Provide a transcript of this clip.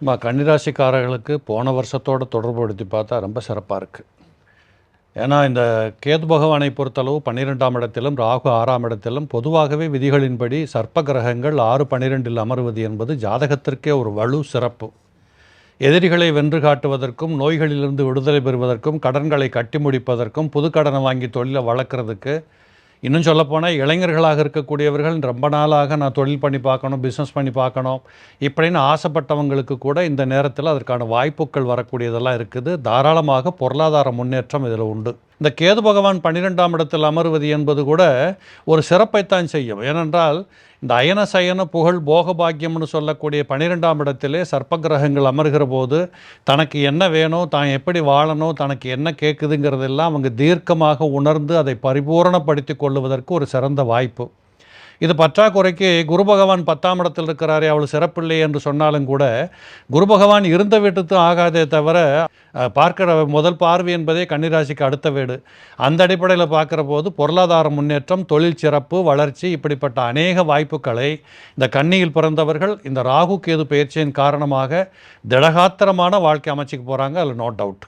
நம்ம கன்னிராசிக்காரர்களுக்கு போன வருஷத்தோட தொடர்புபடுத்தி பார்த்தா ரொம்ப சிறப்பாக இருக்குது ஏன்னா இந்த கேது பகவானை பொறுத்தளவு பன்னிரெண்டாம் இடத்திலும் ராகு ஆறாம் இடத்திலும் பொதுவாகவே விதிகளின்படி சர்ப்ப கிரகங்கள் ஆறு பன்னிரெண்டில் அமர்வது என்பது ஜாதகத்திற்கே ஒரு வலு சிறப்பு. எதிரிகளை வென்று காட்டுவதற்கும் நோய்களிலிருந்து விடுதலை பெறுவதற்கும் கடன்களை கட்டி முடிப்பதற்கும் புது கடனை வாங்கி தொழிலை வளர்க்குறதுக்கு இன்னும் சொல்லப்போனால் இளைஞர்களாக இருக்கக்கூடியவர்கள் ரொம்ப நாளாக நான் தொழில் பண்ணி பார்க்கணும் பிஸ்னஸ் பண்ணி பார்க்கணும் இப்படின்னு ஆசைப்பட்டவங்களுக்கு கூட இந்த நேரத்தில் அதற்கான வாய்ப்புகள் வரக்கூடியதெல்லாம் இருக்குது. தாராளமாக பொருளாதார முன்னேற்றம் இதில் உண்டு. இந்த கேது பகவான் பன்னிரெண்டாம் இடத்தில் அமர்வது என்பது கூட ஒரு சிறப்பைத்தான் செய்யும். ஏனென்றால் இந்த அயன சயன புகழ் போக பாக்கியம்னு சொல்லக்கூடிய பன்னிரெண்டாம் இடத்திலே சர்ப்ப கிரகங்கள் அமர்கிற போது தனக்கு என்ன வேணும் தான் எப்படி வாழணும் தனக்கு என்ன கேட்குதுங்கிறதெல்லாம் அவங்க தீர்க்கமாக உணர்ந்து அதை பரிபூரணப்படுத்தி கொள்ளுவதற்கு ஒரு சிறந்த வாய்ப்பு. இது பற்றாக்குறைக்கு குரு பகவான் பத்தாம் இடத்தில் இருக்கிறாரே அவள் சிறப்பில்லை என்று சொன்னாலும் கூட குரு பகவான் இருந்த வீட்டுக்கு ஆகாதே தவிர பார்க்கிற முதல் பார்வை என்பதே கன்னிராசிக்கு அடுத்த வீடு. அந்த அடிப்படையில் பார்க்குற போது பொருளாதார முன்னேற்றம் தொழில் சிறப்பு வளர்ச்சி இப்படிப்பட்ட அநேக வாய்ப்புகளை இந்த கன்னியில் பிறந்தவர்கள் இந்த ராகு கேது பயிற்சியின் காரணமாக திடகாத்திரமான வாழ்க்கை அமைச்சுக்கு போகிறாங்க அதில் நோ டவுட்